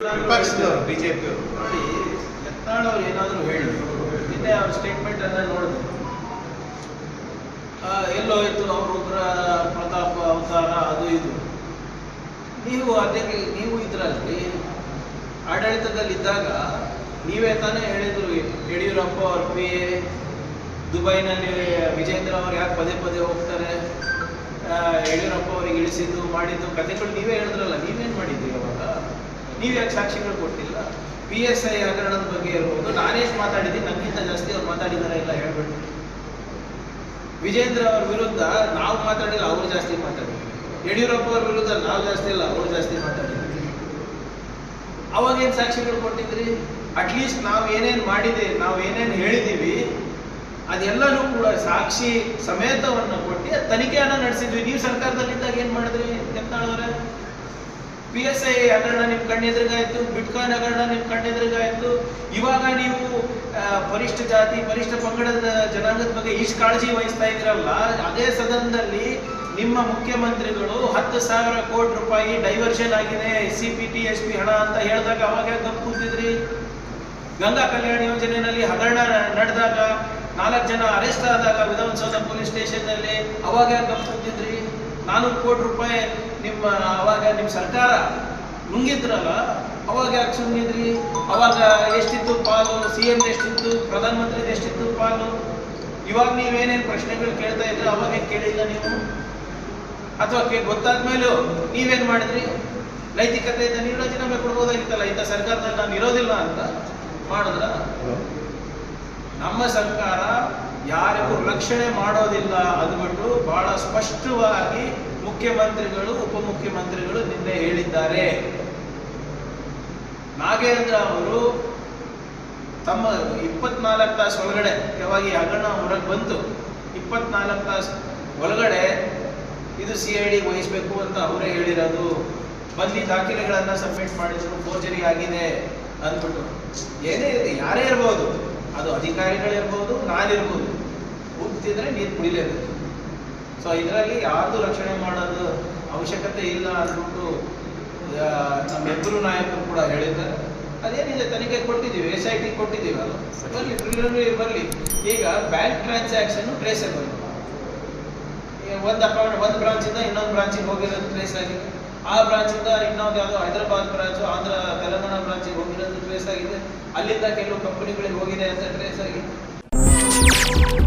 ವಿಪಕ್ಷದವರು. BJP ನೋಡಿ ಯತ್ನಾಳ್ ಏನಾದರೂ ಹೇಳಿ ನಿನ್ನೆ ಅವ್ರ ಸ್ಟೇಟ್ಮೆಂಟ್ ಅನ್ನ ನೋಡಿದ್ರು ಆ, ಎಲ್ಲೋಯ್ತು ಅವ್ರ ಪ್ರತಾಪ ಅವತಾರ ಅದು ಇದು. ನೀವು ಅದಕ್ಕೆ ನೀವು ಇದ್ರಲ್ಲಿ ಆಡಳಿತದಲ್ಲಿದ್ದಾಗ ನೀವೇ ತಾನೇ ಹೇಳಿದ್ರು ಯಡಿಯೂರಪ್ಪ ಅವ್ರ ಪಿ ಎ ದುಬೈನಲ್ಲಿ ವಿಜೇಂದ್ರ ಅವ್ರು ಯಾಕೆ ಪದೇ ಪದೇ ಹೋಗ್ತಾರೆ? ಯಡಿಯೂರಪ್ಪ ಅವ್ರಿಗೆ ಇಳಿಸಿದ್ದು ಮಾಡಿದ್ದು ಕಥೆಗಳು ನೀವೇ ಹೇಳಿದ್ರಲ್ಲ ನೀವೇನ್ ಮಾಡಿದ್ರಿ ಅವಾಗ ನೀವ್ ಯಾಕೆ ಸಾಕ್ಷಿಗಳು ಕೊಟ್ಟಿಲ್ಲ? ಪಿ ಎಸ್ ಐ ಹಗರಣದ ಬಗ್ಗೆ ಇರ್ಬೋದು ನಾನೇಷ್ ಮಾತಾಡಿದ್ದೀನಿ? ನನ್ಗಿಂತ ಜಾಸ್ತಿ ಅವ್ರು ಮಾತಾಡಿದಾರ ಇಲ್ಲ ಹೇಳ್ಬಿಟ್ಟು. ವಿಜೇಂದ್ರ ಅವ್ರ ವಿರುದ್ಧ ನಾವು ಮಾತಾಡಿಲ್ಲ, ಅವ್ರು ಜಾಸ್ತಿ ಮಾತಾಡಿದ್ರು. ಯಡಿಯೂರಪ್ಪ ಅವ್ರ ವಿರುದ್ಧ ನಾವು ಜಾಸ್ತಿ ಇಲ್ಲ, ಅವ್ರು ಜಾಸ್ತಿ ಮಾತಾಡಿದ್ರು. ಅವಾಗೇನು ಸಾಕ್ಷಿಗಳು ಕೊಟ್ಟಿದ್ರಿ? ಅಟ್ಲೀಸ್ಟ್ ನಾವು ಏನೇನು ಮಾಡಿದೆ, ನಾವು ಏನೇನ್ ಹೇಳಿದೀವಿ, ಅದೆಲ್ಲನೂ ಕೂಡ ಸಾಕ್ಷಿ ಸಮೇತವನ್ನ ಕೊಟ್ಟು ತನಿಖೆಯನ್ನು ನಡೆಸಿದ್ವಿ. ನೀವು ಸರ್ಕಾರದಲ್ಲಿದ್ದಾಗ ಏನ್ ಮಾಡಿದ್ರಿ ಯತ್ನಾಳವ್ರೆ ಪಿ ಎಸ್ ಐ ಹಗರಣ ನಿಮ್ ಕಣ್ಣೆದುರುಗಾಯ್ತು ಬಿಟ್ಕಾಯಿನ್ ಹಗರಣ ನಿಮ್ ಕಣ್ಣೆದುರುಗಾಯ್ತು. ಇವಾಗ ನೀವು ಪರಿಷ್ಠ ಜಾತಿ, ಪರಿಷ್ಠ ಪಂಗಡದ ಜನಾಂಗದ ಬಗ್ಗೆ ಇಷ್ಟು ಕಾಳಜಿ ವಹಿಸ್ತಾ ಇದ್ರಲ್ಲ ಅದೇ ಸದನದಲ್ಲಿ ನಿಮ್ಮ ಮುಖ್ಯಮಂತ್ರಿಗಳು ಹತ್ತು ಸಾವಿರ ಕೋಟಿ ರೂಪಾಯಿ ಡೈವರ್ಷನ್ ಆಗಿದೆ C P T S P ಹಣ ಅಂತ ಹೇಳಿದಾಗ ಅವಾಗ ಗಪ್ ಕೂತಿದ್ರಿ? ಗಂಗಾ ಕಲ್ಯಾಣ ಯೋಜನೆಯಲ್ಲಿ ಹಗರಣ ನಡೆದಾಗ ನಾಲ್ಕು ಜನ ಅರೆಸ್ಟ್ ಆದಾಗ ವಿಧಾನಸೌಧ ಪೊಲೀಸ್ ಸ್ಟೇಷನ್ನಲ್ಲಿ ಅವಾಗ ಗಪ್ ಕೂತಿದ್ರಿ? ನಾನೂರು ಕೋಟಿ ರೂಪಾಯಿ ನಿಮ್ಮ ಅವಾಗ ನಿಮ್ಮ ಸರ್ಕಾರ ನುಂಗಿದ್ರಲ್ಲ ಅವಾಗ ಯಾಕೆ ಸುಮ್ಮನಿದ್ರಿ ಅವಾಗ ಎಷ್ಟಿತ್ತು ಪಾಲು? ಸಿ ಎಂ ಎಷ್ಟಿತ್ತು? ಪ್ರಧಾನಮಂತ್ರಿ ಎಷ್ಟಿತ್ತು ಪಾಲು? ಇವಾಗ ನೀವೇನೇನು ಪ್ರಶ್ನೆಗಳು ಕೇಳ್ತಾ ಇದ್ರೆ ಅವಾಗ ಕೇಳಿಲ್ಲ ನೀವು? ಅಥವಾ ಗೊತ್ತಾದ ಗೊತ್ತಾದ್ಮೇಲೂ ನೀವೇನು ಮಾಡಿದ್ರಿ? ನೈತಿಕತೆಯಿಂದ ನೀವು ರಾಜೀನಾಮೆ ಕೊಡ್ಬೋದಾಗಿತ್ತಲ್ಲ ಇಂಥ ಸರ್ಕಾರದಲ್ಲಿ ನಾನು ಇರೋದಿಲ್ಲ ಅಂತ ಮಾಡಿದ್ರ? ನಮ್ಮ ಸರ್ಕಾರ ಯಾರಿಗೂ ರಕ್ಷಣೆ ಮಾಡೋದಿಲ್ಲ ಅಂದ್ಬಿಟ್ಟು ಬಹಳ ಸ್ಪಷ್ಟವಾಗಿ ಮುಖ್ಯಮಂತ್ರಿಗಳು, ಉಪಮುಖ್ಯಮಂತ್ರಿಗಳು ನಿನ್ನೆ ಹೇಳಿದ್ದಾರೆ. ನಾಗೇಂದ್ರ ಅವರು ತಮ್ಮ ಇಪ್ಪತ್ನಾಲ್ಕು ತಾಸು ಒಳಗಡೆ, ಯಾವಾಗ ಈ ಹಗರಣ ಹೊರಗೆ ಬಂತು, ಇಪ್ಪತ್ನಾಲ್ಕು ತಾಸು ಒಳಗಡೆ ಇದು ಸಿ ಐ ಡಿ ವಹಿಸಬೇಕು ಅಂತ ಅವರೇ ಹೇಳಿರೋದು. ಬಂದಿ ದಾಖಲೆಗಳನ್ನ ಸಬ್ಮಿಟ್ ಮಾಡಿದ್ರು, ಫೋರ್ಜರಿ ಆಗಿದೆ ಅಂದ್ಬಿಟ್ಟು. ಏನೇ ಇರಲಿ, ಯಾರೇ ಇರ್ಬೋದು. ಅದು ಅಧಿಕಾರಿಗಳಿರ್ಬೋದು, ನಾನಿರ್ಬೋದು. ಹೋಗ್ತಿದ್ರೆ ನೀರು ಕುಡಿಲೇಬೇಕು. ಸೊ ಇದರಲ್ಲಿ ಯಾರ್ದು ರಕ್ಷಣೆ ಮಾಡೋದು ಅವಶ್ಯಕತೆ ಇಲ್ಲ ಅಂದ್ಬಿಟ್ಟು ಆ, ನಮ್ಮ ಎದುರು ನಾಯಕರು ಕೂಡ ಹೇಳಿದ್ದಾರೆ. ಅದೇನಿದೆ ತನಿಖೆ ಕೊಟ್ಟಿದ್ದೀವಿ ಎಸ್ ಐ ಟಿ ಕೊಟ್ಟಿದ್ದೀವಲ್ಲ ಬರಲಿ ಪ್ರಿಲಿಮಿನರಿ ಬರಲಿ. ಈಗ ಬ್ಯಾಂಕ್ ಟ್ರಾನ್ಸಾಕ್ಷನ್ ಟ್ರೇಸಬಲ್ ಒಂದು ಅಕೌಂಟ್ ಒಂದು ಬ್ರಾಂಚಿಂದ ಇನ್ನೊಂದು ಬ್ರಾಂಚಿಗೆ ಹೋಗಿರೋದು ಟ್ರೇಸ್ ಆಗಿದೆ. ಆ ಬ್ರಾಂಚಿಂದ ಇನ್ನೊಂದು ಯಾವುದೋ ಹೈದರಾಬಾದ್ ಬ್ರಾಂಚು ಆಂಧ್ರ ತೆಲಂಗಾಣ ಬ್ರಾಂಚಿಗೆ ಹೋಗಿರೋದು ಟ್ರೇಸ್ ಆಗಿದೆ. ಅಲ್ಲಿಂದ ಕೆಲವು ಕಂಪನಿಗಳಿಗೆ ಹೋಗಿದೆ ಅಂತ ಟ್ರೇಸ್ ಆಗಿದೆ.